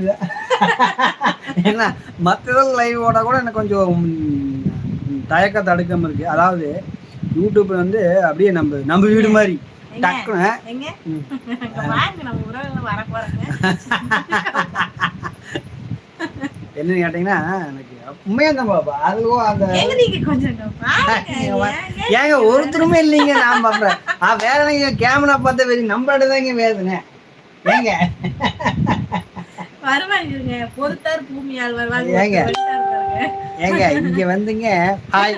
வேண்டியது ஏன்னா மற்ற லைவ் ஓட கூட எனக்கு கொஞ்சம் ம், தயக்க தடுக்கம் இருக்கு. அதாவது யூடியூப் வந்து அப்படியே நம்ம நம்ம வீடு மாதிரி? டக்குன்னு என்னன்னு கேட்டீங்கன்னா எனக்கு உண்மையா தான் பாப்பா அதுவும் அந்த ஏங்க? ஒருத்தருமே இல்லைங்க நான் பாப்பேன் வேதனைங்க கேமரா பார்த்தா வெறி நம்மளோட தாங்க வேதனை. ஏங்க? வருவாங்க பொறுத்தார் பூமியால் வருவாங்க ஏங்க? இங்க வந்துங்க. Hi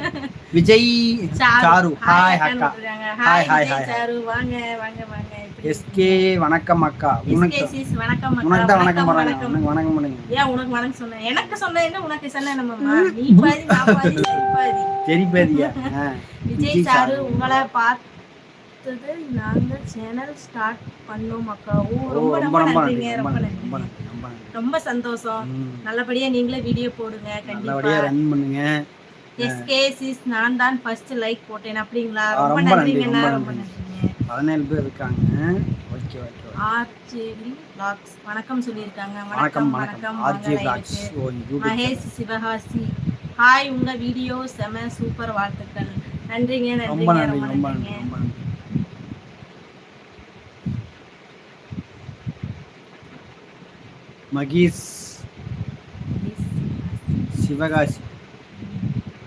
Vijay sir. ஹாய் அக்கா. Hi, hi hi. சாரு. வாங்க வாங்க வாங்க. எஸ்கே வணக்கம் அக்கா. உனக்கு வணக்கம் அக்கா. உனக்கு தான் வணக்கம் வணக்கம். உனக்கு வணக்கம் பண்ணுங்க ஏன் உனக்கு வணக்கம் சொன்னேன்? எனக்கு சொன்ன என்ன? உனக்கு சொன்ன நம்ம நீ பாதி நான் பாதி சரி பாதி. சரி பேதியா. விஜய் சாரு. உங்களை பார்த்தது நாங்க சேனல் ஸ்டார்ட் பண்ணோம் அக்கா. ரொம்ப ரொம்ப ரொம்ப ரொம்ப நன்றி. நன்றிங்க ரொம்ப நன்றி. ரொம்ப சந்தோஷம். நல்லபடியா நீங்களே வீடியோ போடுங்க கண்டிப்பா. ரன் பண்ணுங்க. எஸ்கே சிஸ் நான் தான் ஃபர்ஸ்ட் லைக் போட்டேன். அப்படிங்களா? ரொம்ப ரொம்ப நன்றி, நன்றிங்கண்ணா ரொம்ப ரொம்ப நன்றி. நன்றிங்க. பதினேழு பேர் இருக்காங்க. ஓகே ஓகே ஆர்ஜேவி பிளாக்ஸ் வணக்கம் சொல்லியிருக்காங்க. வணக்கம் வணக்கம் RJ vlogs Mahesh Sivakasi. Hi உங்க வீடியோ செம சூப்பர் வாழ்த்துக்கள். நன்றிங்க ரொம்ப நன்றிங்க நன்றி ரொம்ப ரொம்ப நன்றி நன்றிங்க ரொம்ப நன்றி மகேஷ். சிவகாசி.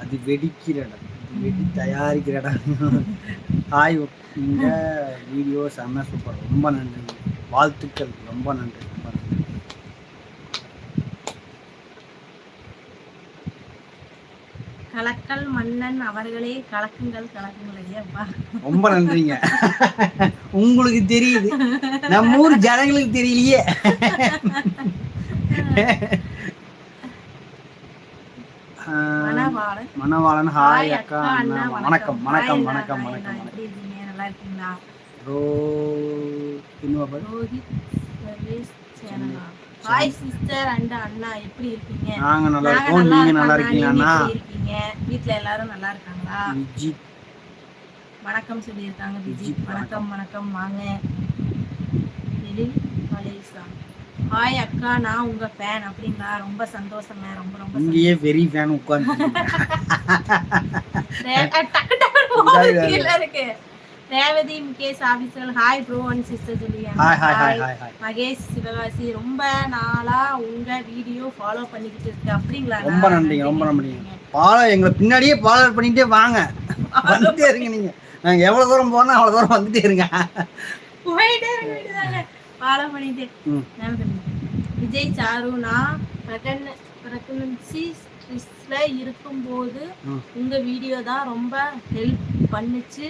அது வெடிக்கிற இடம் வெடி தயாரிக்கிற இடம் ஹாய் இந்த வீடியோ செம்ம சூப்பர். ரொம்ப நன்றி. வாழ்த்துக்கள். ரொம்ப நன்றி. ரொம்ப நன்றி. கலக்கல் மன்னன் அவர்களே கலக்குங்கள் கலக்குங்கள் ஐயாப்பா. ரொம்ப நன்றிங்க. உங்களுக்கு தெரியுது. நம்ம ஊர் ஜனங்களுக்கு தெரியலையே. மணவாளன். ஹாய் அக்கா அண்ணா வணக்கம். வணக்கம் வணக்கம் வணக்கம் அண்ணா, எப்படி இருக்கீங்க? நல்லா இருக்கீங்களா? ரோ. ரோஹித் சர்வீஸ் சேனலா. ஹாய் சிஸ்டர் அண்ட் அண்ணா எப்படி இருக்கீங்க? நாங்க நல்லா இருக்கோம். நீங்க நல்லா நீங்க அண்ணா? இருக்கீங்க? வீட்ல எல்லாரும் நல்லா இருக்காங்களா? விஜித் வணக்கம் சொல்லியிருக்காங்க விஜித், வணக்கம். வணக்கம் வாங்க. ஹாய் அக்கா. நான் உங்க ஃபேன் அப்படிங்களா? ரொம்ப சந்தோஷங்க. ரொம்ப ரொம்ப இங்கேயே வெரி ஃபேன் உட்கார்ந்து டக்கு கீழ இருக்கு. Revathi Mukesh officer hi bro and sister சொல்லியாங்க hi hi hi hi hi Mahesh Sivakasi ரொம்ப நாளா உங்க வீடியோ ஃபாலோ பண்ணிக்கிட்டு இருக்கு. அப்படிங்களா? ரொம்ப நன்றிங்க ரொம்ப நன்றிங்க. ஃபாலோ எங்களை பின்னாடியே ஃபாலோ பண்ணிட்டே வாங்க. வந்துட்டே இருங்க நீங்க. நாங்க எவ்வளவு தூரம் போனா அவ்வளவு தூரம் வந்துட்டே இருங்க. போயிட்டே வேண்டியதாங்க ஃபாலோ பண்ணிட்டு. விஜய் சாரு நான் பிரகன் பிரகனன்சி ஸ்ட்ரெஸ்ல இருக்கும்போது. உங்க வீடியோ தான் ரொம்ப ஹெல்ப் பண்ணுச்சு.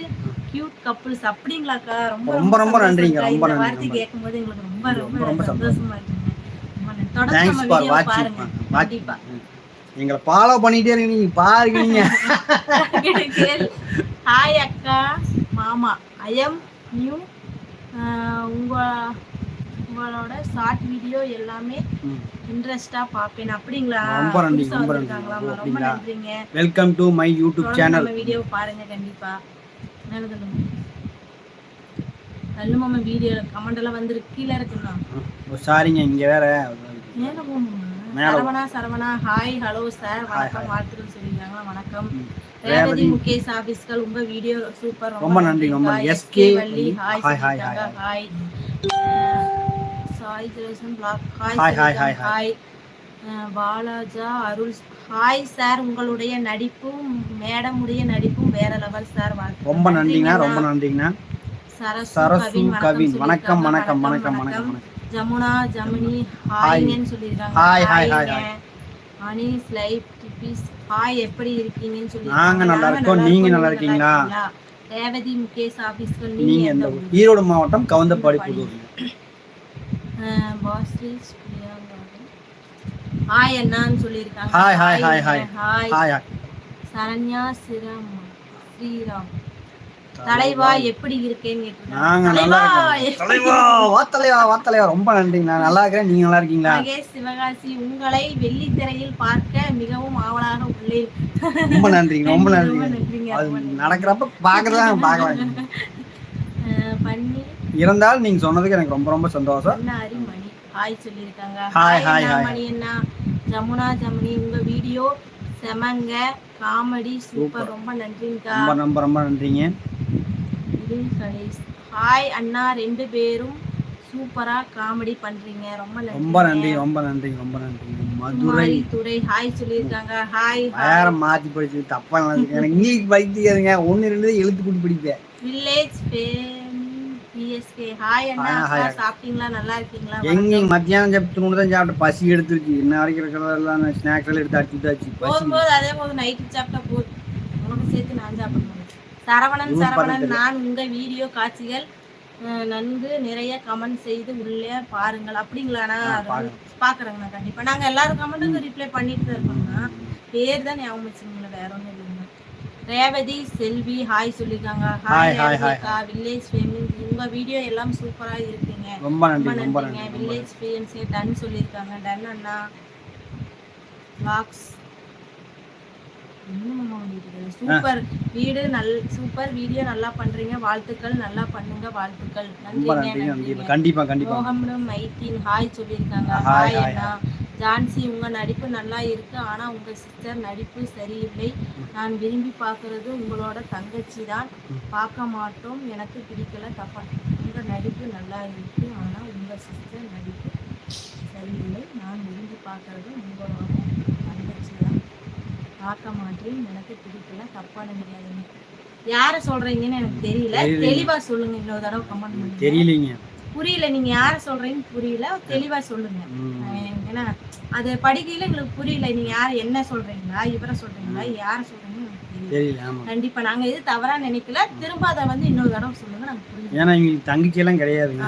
கியூட் கப்புள்ஸ் அப்படிங்களாக்கா ரொம்ப ரொம்ப ரொம்ப நன்றிங்க. ரொம்ப நன்றி, வார்த்தை கேட்கும்போது எங்களுக்கு ரொம்ப ரொம்ப ரொம்ப சந்தோஷமா. இருக்குங்க. தொடர்ந்து தேங்க்ஸ் ஃபார் வாட்சிங் பாருங்க. கண்டிப்பா. எங்களை ஃபாலோ பண்ணிட்டே இருங்க நீங்க பாருங்க. நீங்க ஹாய் அக்கா. மாமா. ஐஎம் நியூ உங்க உங்களோட ஷார்ட் வீடியோ எல்லாமே. இன்ட்ரெஸ்டா பாப்பேன் அப்படிங்களா? ரொம்ப நன்றி, ரொம்ப? நன்றிங்க. Welcome to my YouTube channel video பாருங்க. கண்டிப்பா. நல்லது நல்ல மாமா வீடியோ கமெண்ட் எல்லாம் வந்துருக்கு கீழே இருக்குண்ணா சாரிங்க இங்க வேற. மேல போகணுமா மேல. Saravana Saravana hi hello sir வணக்கம். வாழ்த்துக்கள் சொல்லிருக்காங்க வணக்கம். ரேவதி முகேஷ் ஆபீஸ்கள் உங்க வீடியோ சூப்பர் ரொம்ப நன்றி, ரொம்ப SK Valli hi hi, hi, hi Sai ஜெரேசன் vlog hi hi, hi. Hi, பாலாஜா Arul hi sir உங்களுடைய நடிப்பும் மேடம் உடைய நடிப்பும் வேற லெவல் சார். ரொம்ப நன்றிங்கண்ணா. ரொம்ப நன்றிங்கண்ணா சரசு கவின் வணக்கம். வணக்கம் வணக்கம் வணக்கம் ஜமுனா ஜமினி ஹாய். ஹாய்ங்கன்னு சொல்லியிருக்காங்க ஹாய், ஹாய், ஹாய், ஹாய்ங்க. அனீஸ் லைஃப் டிபிஸ் ஹாய் எப்படி இருக்கீங்கன்னு சொல்லி நாங்க நல்லா இருக்கோம். நீங்க நல்லா இருக்கீங்களா? ரேவதி முகேஷ் ஆபீஸ்கள் நீங்க எந்த? ஈரோடு மாவட்டம் கவுந்தப்பாடி புதூர் பாஸ்ரீஸ் ஹாய் அண்ணான்னு சொல்லியிருக்காங்க. Hi, hi, hi, hi. Hi Saranya சிரம் ஸ்ரீராம். தலைவா எப்படி இருக்கேன்னு. நாங்க நல்லா தலைவா, இருக்கோம். தலைவா வா தலைவா வா தலைவா. ரொம்ப நன்றி நான் நல்லா இருக்கிறேன். நீங்க நல்லா இருக்கீங்களா? மகேஷ் சிவகாசி உங்களை வெள்ளித்திரையில் பார்க்க மிகவும் ஆவலாக உள்ளேன். ரொம்ப நன்றிங்க ரொம்ப நன்றி. நடக்கிறப்ப பாக்குறதா பாக்கலாம் இருந்தாலும் நீங்க சொன்னதுக்கு எனக்கு ரொம்ப ரொம்ப சந்தோஷம். ஹாய் சொல்லியிருக்காங்க Hi, ஹாய் hi, அண்ணா hi. மணி அண்ணா ஜமுனா ஜமுனி உங்க வீடியோ செமங்க காமெடி சூப்பர் ரொம்ப நன்றிங்கக்கா ரொம்ப ரொம்ப ரொம்ப நன்றிங்க. ஹாய் அண்ணா ரெண்டு பேரும் சூப்பரா காமெடி பண்றீங்க. ரொம்ப ரொம்ப நன்றி ரொம்ப நன்றி ரொம்ப நன்றிங்க. மதுரை. துரை. ஹாய் சொல்லியிருக்காங்க ஹாய் வேற மாத்தி படிச்சு தப்பா. எனக்கு இங்கிலீஷ் படிக்காதுங்க ஒன்னு ரெண்டு எழுத்து கூட்டி படிப்பேன். வில்லேஜ் பிஎஸ்கே ஹாய் அண்ணா. சாப்பிட்டீங்களா? நல்லா இருக்கீங்களா? எங்க மத்தியானம் சாப்பிட்டு தான் சாப்பிட்டு பசி எடுத்துருச்சு. இன்ன வரைக்கும் இருக்கிறதெல்லாம் ஸ்நாக்ஸ் எல்லாம் எடுத்து அடிச்சுட்டாச்சு பசி. போகும்போது அதே போது நைட்டு சாப்பிட்டா போதும். உனக்கு சேர்த்து நான் சாப்பிடணும். சரவணன் சரவணன். நான் உங்க வீடியோ காட்சிகள் நன்கு நிறைய கமெண்ட் செய்து உள்ளே பாருங்கள். அப்படிங்களாண்ணா பாக்குறேங்கண்ணா கண்டிப்பா. நாங்க எல்லாரும் கமெண்ட்டுக்கும் ரிப்ளை பண்ணிட்டு தான் இருக்கோம்ண்ணா பேர் தான் ஞாபகம் வச்சுங்களா வேற ஒண்ணும் இல்லைங்க. ரேவதி செல்வி ஹாய் சொல்லிருக்காங்க ஹாய் அக்கா வில்லேஜ் ஃபேமிலி உங்க வீடியோ எல்லாம் சூப்பரா இருக்கீங்க. ரொம்ப நன்றி ரொம்ப நன்றிங்க வில்லேஜ் பிஎம்சி டன் சொல்லியிருக்காங்க. டன் அண்ணா. லாக்ஸ் சூப்பர் வீடு நல் சூப்பர் வீடியோ நல்லா பண்றீங்க. வாழ்த்துக்கள் நல்லா பண்ணுங்க. வாழ்த்துக்கள். நன்றிங்க நன்றி கண்டிப்பா கண்டிப்பா. மோகம்னும் மைத்தீன் ஹாய் சொல்லியிருக்காங்க. ஹாய் அண்ணா. ஜான்சி உங்க நடிப்பு நல்லா இருக்கு. ஆனா உங்க சிஸ்டர் நடிப்பு சரியில்லை. நான் விரும்பி பார்க்கறது உங்களோட தங்கச்சி தான் பார்க்க மாட்டோம். எனக்கு பிடிக்கல. தப்பா. உங்க நடிப்பு நல்லா இருக்கு. ஆனா உங்க சிஸ்டர் நடிப்பு சரியில்லை. நான் விரும்பி பார்க்கறது உங்களோட தங்கச்சி தான் பார்க்க மாட்டேன். எனக்கு பிடிக்கல. தப்பா நினைக்காதீங்க யார சொல்றீங்கன்னு எனக்கு தெரியல. தெரியல. தெளிவா சொல்லுங்க. இன்னொரு தடவை கமெண்ட் தெரியலீங்க. புரியல நீங்க யார சொல்றீங்கன்னு புரியல. தெளிவா சொல்லுங்க. ஏன்னா அது படிக்கையில எங்களுக்கு புரியல. நீங்க யார் என்ன சொல்றீங்களா இவரை சொல்றீங்களா யார சொல்றீங்கன்னு தெரியல. ஆமா. கண்டிப்பா நாங்க இது தவறா நினைக்கல. திரும்ப அதை வந்து இன்னொரு தடவை சொல்லுங்க நாங்க புரிஞ்சுக்கிறோம் ஏன்னா இவங்களுக்கு தங்கச்சி எல்லாம்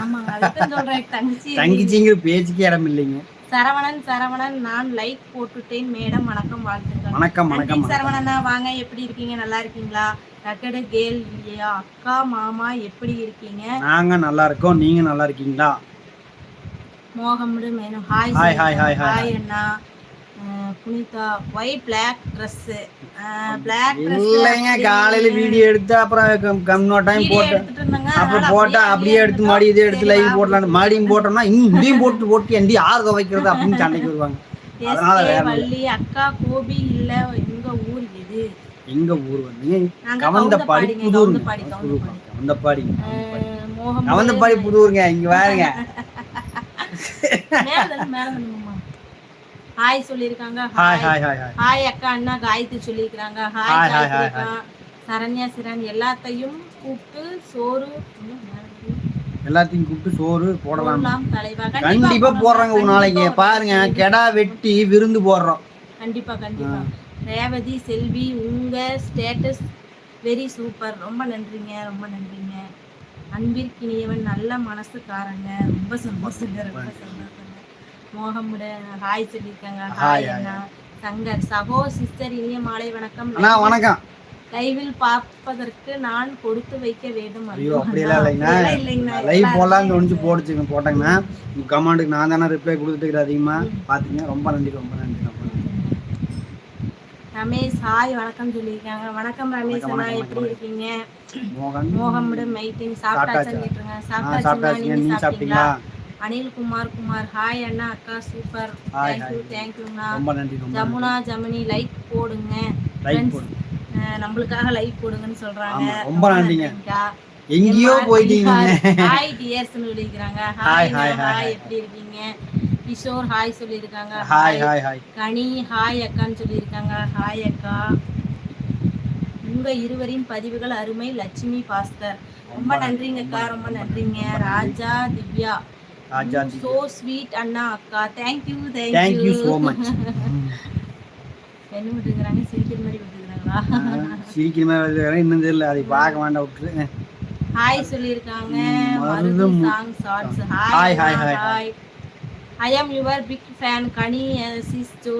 ஆமாங்க அதுதான் சொல்றேன். தங்கச்சி தங்கச்சிங்கிற பேச்சுக்கே இடம் இல்லைங்க. சரவணன் சரவணன் நான் லைக் போட்டுட்டேன். மேடம் வணக்கம் வாழ்த்துக்கள். வணக்கம் வணக்கம். சரவணனா வாங்க எப்படி இருக்கீங்க? நல்லா இருக்கீங்களா? ரக்கடு கேல் இல்லையா? அக்கா மாமா எப்படி இருக்கீங்க? நாங்க நல்லா இருக்கோம். நீங்க நல்லா இருக்கீங்களா? மோகமுடு மேனும் hi hi, hi, hi, hi அண்ணா. Punitha. White black dress black இல்லைங்க. காலையில வீடியோ எடுத்து அப்புறம் கம்னோ டைம் போட்டு அப்புறம் போட்டா அப்படியே எடுத்து மறுபடியும் இதை எடுத்து லைவ். போடலாம் மறுபடியும் போட்டோம்னா இன்னும் இதையும் போட்டு போட்டு எண்டி யார் துவைக்கிறது அப்படின்னு சண்டைக்கு வருவாங்க. அதனால வள்ளி அக்கா கோபி இல்ல. எங்க ஊர் எது எங்க ஊர் வந்து? கவந்தப்பாடி புதூருங்க கவுந்தப்பாடி, கவுந்தப்பாடி. புதூருங்க இங்க தள்ளுங்கம்மா. ஹாய் சொல்லிருக்காங்க hi hi hi hi hi hi அக்கா அண்ணா காயத்ரி சொல்லியிருக்காங்க ஹாய் அக்கா சரண்யா சிரன் எல்லாத்தையும் கூப்பிட்டு சோறு. எல்லாத்தையும் கூப்பிட்டு சோறு போடலாம் கண்டிப்பா போடுறாங்க ஒரு நாளைக்கு பாருங்க. கெடா வெட்டி விருந்து போடுறோம். கண்டிப்பா கண்டிப்பா. ரேவதி செல்வி உங்க ஸ்டேட்டஸ் வெரி சூப்பர் ரொம்ப நன்றிங்க ரொம்ப நன்றிங்க. அன்பிற்கினியவன் நல்ல மனசுக்காரங்க. ரொம்ப சந்தோஷங்க ரொம்ப சந்தோஷங்க. மோகமுட ஹாய் சொல்லியிருக்காங்க. ஹாய் அண்ணா. சங்கர் சகோ சிஸ்டர் இனிய மாலை வணக்கம். வணக்கம். லைவில் பார்ப்பதற்கு நான் கொடுத்து வைக்க வேண்டும் ஐயோ அப்படியெல்லாம் இல்லைங்கண்ணா. லைவ் எல்லாரும் போடலாம்னு தோணுச்சு போடுச்சுங்க போட்டேங்கண்ணா. கமாண்டுக்கு நான் தானே ரிப்ளை கொடுத்துட்டு அதிகமா? பாத்தீங்க ரொம்ப நன்றி ரொம்ப நன்றி ரொம்ப நன்றி. ரமேஷ் ஹாய் வணக்கம் சொல்லியிருக்காங்க. வணக்கம் ரமேஷ் அண்ணா எப்படி. இருக்கீங்க? மோகன். மோகமுடு மைட்டிங் சாப்பிட்டாச்சா? சாப்பிட்டாச்சுன்னு கேட்டுருங்க. ஆ சாப்பிட்டாச்சுங்களா? சாப்பிட்டாச்சுங்க நீங்க சாப்பிட்டீங்களா? அனில் குமார் குமார் ஹாய் அண்ணா அக்கா சூப்பர். Thank you. தேங்க்யூண்ணா ஜமுனா ஜமினி லைக் போடுங்க. நம்மளுக்காக லைக் போடுங்கன்னு சொல்றாங்க. ரொம்ப நன்றிங்க. எங்கேயோ போயிட்டீங்க ஹாய் டியர்ஸ்னு சொல்லியிருக்காங்க Hi, ஹாய் ஹாய் hi. எப்படி இருக்கீங்க? கிஷோர் ஹாய் சொல்லியிருக்காங்க. Hi hi hi. Kani hi அக்கான்னு சொல்லியிருக்காங்க. ஹாய் அக்கா. உங்க இருவரின் பதிவுகள் அருமை லட்சுமி பாஸ்கர். ரொம்ப நன்றிங்க அக்கா ரொம்ப நன்றிங்க. ராஜா திவ்யா. ராஜா சோ ஸ்வீட் அண்ணா அக்கா. Thank you thank you thank you so much என்ன விட்டுக்கிறாங்க சிரிக்கிற மாதிரி விட்டுக்கிறாங்களா சிரிக்கிற மாதிரி வருது, இன்னும் தெரியல அதை பார்க்க வேண்டாம் விட்டுரு. ஹாய் சொல்லியிருக்காங்க. மருது மருது மு- song shorts hi hi, hi I am your big fan Kani sis Jo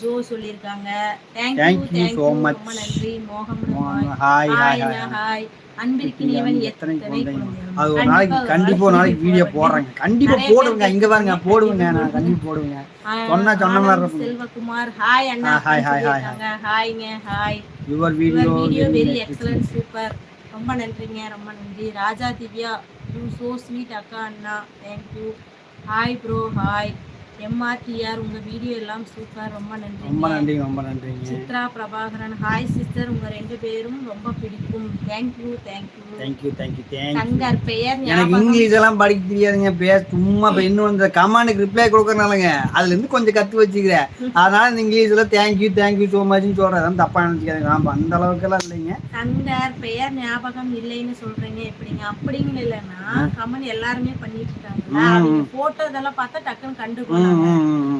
Jo சொல்லியிருக்காங்க. Thank you thank you so much. ரொம்ப நன்றி. மோகம் hi hi hi hi hi அன்பிற்கினியவன் எத்தனை? அது ஒரு கண்டிப்பா நாளைக்கு ஒரு கண்டிப்பா ஒரு நாளைக்கு வீடியோ. போடுறேங்க. கண்டிப்பா போடுங்க. இங்க பாருங்க கேட்குறாங்க. போடுங்க நான். கண்டிப்பா போடுவேங்க. ஆ, சொன்னா சொன்ன மாதிரி ஆனந்த் இருக்கும். செல்வகுமார் ஹாய் அண்ணா. Hi, சொல்லியிருக்காங்க. ஹாய்ங்க hi your your video video very excellent super ரொம்ப நன்றிங்க ரொம்ப நன்றி. Raja Divya you so sweet அக்கா அண்ணா. Thank you hi bro hi MRTR உங்க வீடியோ எல்லாம் சூப்பர் ரொம்ப ரொம்ப நன்றி ரொம்ப நன்றிங்க. சித்ரா பிரபாகரன் ஹாய் சிஸ்டர் உங்க ரெண்டு பேரும் ரொம்ப பிடிக்கும். Thank you thank you thank you thank you thank you Shankar பெயர் எனக்கு இங்கிலீஷ் எல்லாம் படிக்க தெரியாதுங்க பேச சும்மா இப்ப இன்னும் இந்த கமாண்டுக்கு ரிப்ளை கொடுக்கறனாலங்க அதுல இருந்து கொஞ்சம் கத்து வச்சுக்கிறேன் அதனால இந்த இங்கிலீஷ்ல தேங்க்யூ தேங்க்யூ ஸோ மச்னு சொல்றேன். அதான் தப்பா நினைச்சுக்காதீங்க. ஆமா அந்த அளவுக்கு எல்லாம் இல்லைங்க. சங்கர் பெயர் ஞாபகம் இல்லைன்னு சொல்றீங்க. எப்படிங்க? அப்படிங்க இல்லைன்னா கமெண்ட் எல்லாருமே பண்ணிட்டு இருக்காங்க அவங்க போட்டோ இதெல்லாம் பார்த்தா டக்குன்னு கண்டுக்கணும்.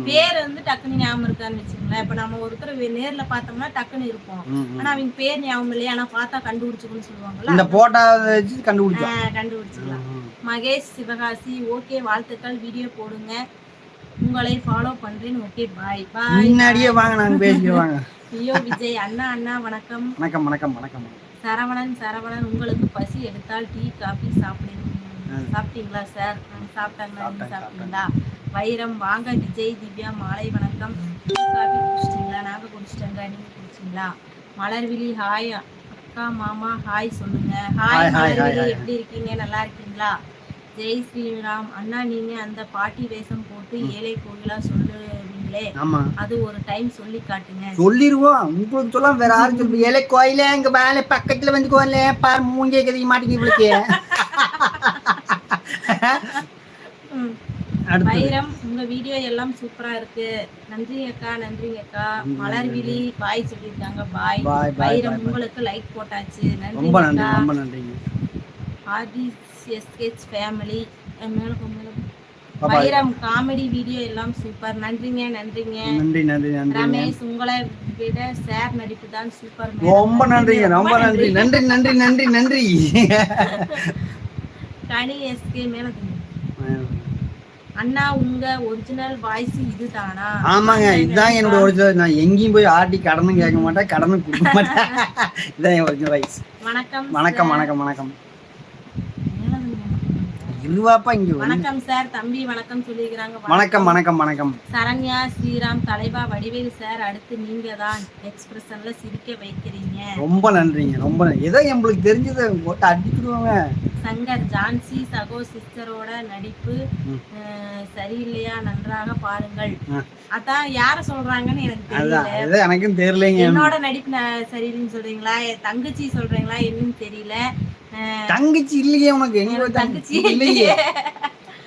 பேர் வந்து டக்குன்னு ஞாபகம் இருக்கான்னு வச்சுக்கோங்களேன். இப்ப நம்ம ஒருத்தர் நேர்ல பார்த்தோம்னா டக்குன்னு இருப்போம். ஆனா அவங்க பேர் ஞாபகம் இல்லையா. ஆனா பார்த்தா கண்டுபிடிச்சுக்கணும்னு சொல்லுவாங்கல்ல? இந்த போட்டோ வச்சு கண்டுபிடிச்சோம் கண்டுபிடிச்சிக்கலாம். மகேஷ் சிவகாசி ஓகே வாழ்த்துக்கள். வீடியோ போடுங்க. உங்களை ஃபாலோ பண்றேன். ஓகே பாய் பாய் முன்னாடியே வாங்க நாங்க வாங்க. ஐயோ விஜய் அண்ணா அண்ணா வணக்கம். வணக்கம் வணக்கம் வணக்கம். சரவணன் சரவணன் உங்களுக்கு பசி எடுத்தால் டீ காபி சாப்பிடுங்க. சாப்பிட்டீங்களா சார்? சாப்பிட்டாங்களா? சாப்பிட்டீங்களா? வைரம் வாங்க விஜய் திவ்யா மாலை வணக்கம். காபி குடிச்சிட்டீங்களா? நாங்க குடிச்சிட்டோங்க நீங்க குடிச்சிங்களா? மலர்விழி ஹாய் அக்கா மாமா ஹாய் சொல்லுங்க. ஹாய் மலர்விழி. எப்படி இருக்கீங்க? நல்லா இருக்கீங்களா? ஜெய் ஸ்ரீராம் அண்ணா நீங்க அந்த பாட்டி வேஷம் போட்டு ஏழை கோயிலா சொல்லுவீங்களே? ஆமா. அது ஒரு டைம் சொல்லி காட்டுங்க. சொல்லிருவோம். உங்களுக்கு சொல்ல வேற யாரும் சொல்லு ஏழை கோயில எங்க வேலை பக்கத்துல வந்து கோயில பாரு மூஞ்சே கதிக்க மாட்டேங்குது இவளுக்கு. வைரம் உங்க வீடியோ எல்லாம் சூப்பரா இருக்கு. நன்றி அக்கா நன்றி அக்கா மலர்விழி பாய் சொல்லியிருக்காங்க பாய். வைரம் உங்களுக்கு லைக் போட்டாச்சு. நன்றி ரொம்ப நன்றி நன்றிங்க. ஆர்டிஎஸ்கேச் ஃபேமிலி மேல போ, மேல போ. பாய் வைரம் காமெடி வீடியோ எல்லாம் சூப்பர் நன்றிங்க நன்றிங்க. நன்றி நன்றி நன்றி ரமேஷ் உங்களை விட சார் நடிப்பு தான் சூப்பர் ரொம்ப நன்றிங்க ரொம்ப நன்றி. நன்றி. நன்றி நன்றி நன்றி கனி எஸ்கே மேல. அண்ணா உங்க ஒரிஜினல் வாய்ஸ் இதுதானா? ஆமாங்க இதுதான் என்னோட ஒரிஜினல் நான் எங்கேயும் போய் ஆட்டி கடனும் கேட்க மாட்டேன் கடனும் கொடுக்க மாட்டேன். இதுதான் என் ஒரிஜினல் வாய்ஸ் வணக்கம் வணக்கம் வணக்கம் வணக்கம். இருவாப்பா இங்க. வணக்கம் சார் தம்பி வணக்கம் சொல்லிக்கிறாங்க வணக்கம். வணக்கம் வணக்கம் சரண்யா ஸ்ரீராம் தலைவா வடிவேலு சார் அடுத்து நீங்க தான் எக்ஸ்பிரஷன்ல சிரிக்க வைக்கிறீங்க. ரொம்ப நன்றிங்க ரொம்ப ஏதோ நம்மளுக்கு தெரிஞ்சதை போட்டு அடிச்சுடுவாங்க. சங்கர் ஜான்சி சகோ சிஸ்டரோட நடிப்பு சரியில்லையா? நன்றாக பாருங்கள். அதான் யார சொல்றாங்கன்னு எனக்கு தெரியல. எனக்கும் தெரியலைங்க. என்னோட நடிப்பு சரியில்லைன்னு சொல்றீங்களா? தங்கச்சி சொல்றீங்களா? என்னன்னு தெரியல. தங்கச்சி இல்லையே உனக்கு. தங்கச்சி இல்லையே.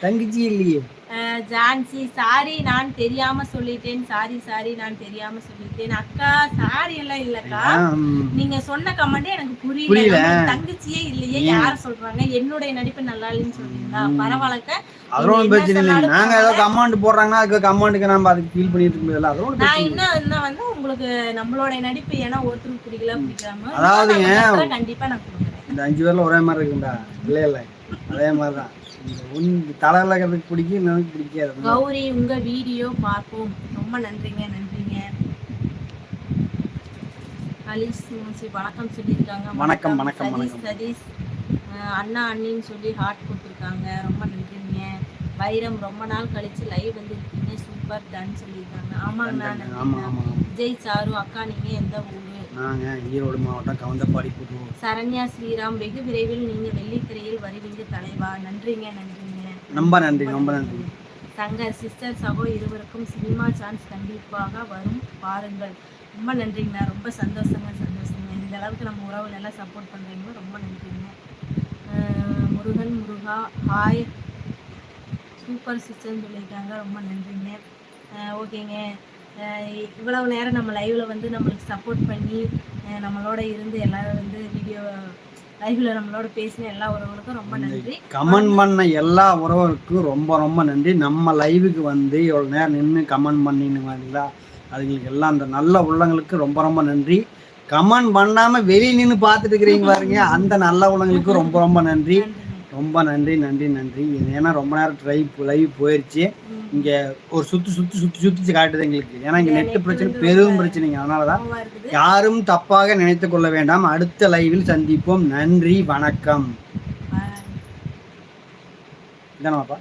தங்கச்சி இல்லையே ஜான்சி சாரி நான் தெரியாம சொல்லிட்டேன். சாரி சாரி நான் தெரியாம சொல்லிட்டேன். அக்கா சாரி எல்லாம் இல்லக்கா. நீங்க சொன்ன கமெண்ட் எனக்கு புரியல. தங்கச்சியே இல்லையே. யார் சொல்றாங்க? என்னுடைய நடிப்பு நல்லா இல்லைன்னு சொல்றீங்களா? பரவாயில்லக்க. அதோட பிரச்சனை இல்லை நாங்க ஏதோ கமாண்ட் போடுறாங்கன்னா அதுக்கு கமாண்டுக்கு நம்ம அதுக்கு ஃபீல் பண்ணிட்டு அதோட நான். இன்னும் இன்னும் வந்து உங்களுக்கு நம்மளோட நடிப்பு ஏன்னா ஒருத்தருக்கு பிடிக்கல பிடிக்காம அதாவதுங்க, கண்டிப்பா நான் இந்த அஞ்சு பேர்ல ஒரே மாதிரி இருக்குண்டா இல்லை இல்லை. அதே மாதிரி தான் ஒன்று தலையில் இருக்கிறதுக்கு பிடிக்கும் எனக்கு பிடிக்காது. கௌரி உங்க வீடியோ பார்ப்போம். ரொம்ப நன்றிங்க நன்றிங்க. அலிஸ் மூசி வணக்கம் சொல்லியிருக்காங்க. வணக்கம், வணக்கம், சதீஷ் வணக்கம். அண்ணா அண்ணின்னு சொல்லி ஹார்ட் கொடுத்துருக்காங்க. ரொம்ப நன்றிங்க வைரம் ரொம்ப நாள் கழிச்சு லைவ் வந்திருக்கீங்க சூப்பர் டன் சொல்லியிருக்காங்க. ஆமாங்க நான் ஆமா ஆமா ஆமா. விஜய் சாரு அக்கா நீங்க எந்த ஊரு? நாங்க ஈரோடு மாவட்டம் கவுந்தப்பாடி புது சரண்யா ஸ்ரீராம் வெகு விரைவில் நீங்க வெள்ளித்திரையில் வருவீங்க தலைவா. நன்றிங்க நன்றிங்க. ரொம்ப நன்றி ரொம்ப நன்றி சங்கர் சிஸ்டர் சகோ இருவருக்கும் சினிமா சான்ஸ் கண்டிப்பாக வரும். பாருங்கள். ரொம்ப நன்றிங்கண்ணா ரொம்ப சந்தோஷங்க சந்தோஷங்க. இந்த அளவுக்கு நம்ம உறவுல எல்லாம் சப்போர்ட் பண்ணுறீங்க ரொம்ப நன்றிங்க. முருகன் முருகா ஹாய் சூப்பர் சிஸ்டர்னு சொல்லியிருக்காங்க. ரொம்ப நன்றிங்க. ஓகேங்க. இவ்வளவு நேரம் நம்ம லைவ்ல வந்து நம்மளுக்கு சப்போர்ட் பண்ணி நம்மளோட இருந்து எல்லாரும் வந்து வீடியோ லைவ்ல நம்மளோட பேசின எல்லா உறவுகளுக்கும் ரொம்ப நன்றி. கமெண்ட் பண்ண எல்லா உறவுகளுக்கும் ரொம்ப ரொம்ப நன்றி. நம்ம லைவுக்கு வந்து இவ்வளோ நேரம் நின்று கமெண்ட் பண்ணின்னு வரீங்களா அதுங்களுக்கு எல்லாம் அந்த நல்ல உள்ளங்களுக்கு ரொம்ப ரொம்ப நன்றி. கமெண்ட் பண்ணாம வெளியே நின்று பார்த்துட்டு இருக்கிறீங்க பாருங்க. அந்த நல்ல உள்ளங்களுக்கு ரொம்ப ரொம்ப நன்றி. ரொம்ப நன்றி நன்றி நன்றி. ஏன்னா ரொம்ப நேரம் ட்ரை லைவ் போயிடுச்சு. இங்க ஒரு சுத்து சுத்தி சுத்தி சுத்தி காட்டுது எங்களுக்கு. ஏன்னா இங்க இந்த நெட் net பிரச்சனை பெரும் பிரச்சனைங்க. அதனாலதான் கோவமா இருக்குது. யாரும் தப்பாக நினைத்து கொள்ள வேண்டாம். அடுத்த லைவில் சந்திப்போம். நன்றி வணக்கம். இதானப்பா.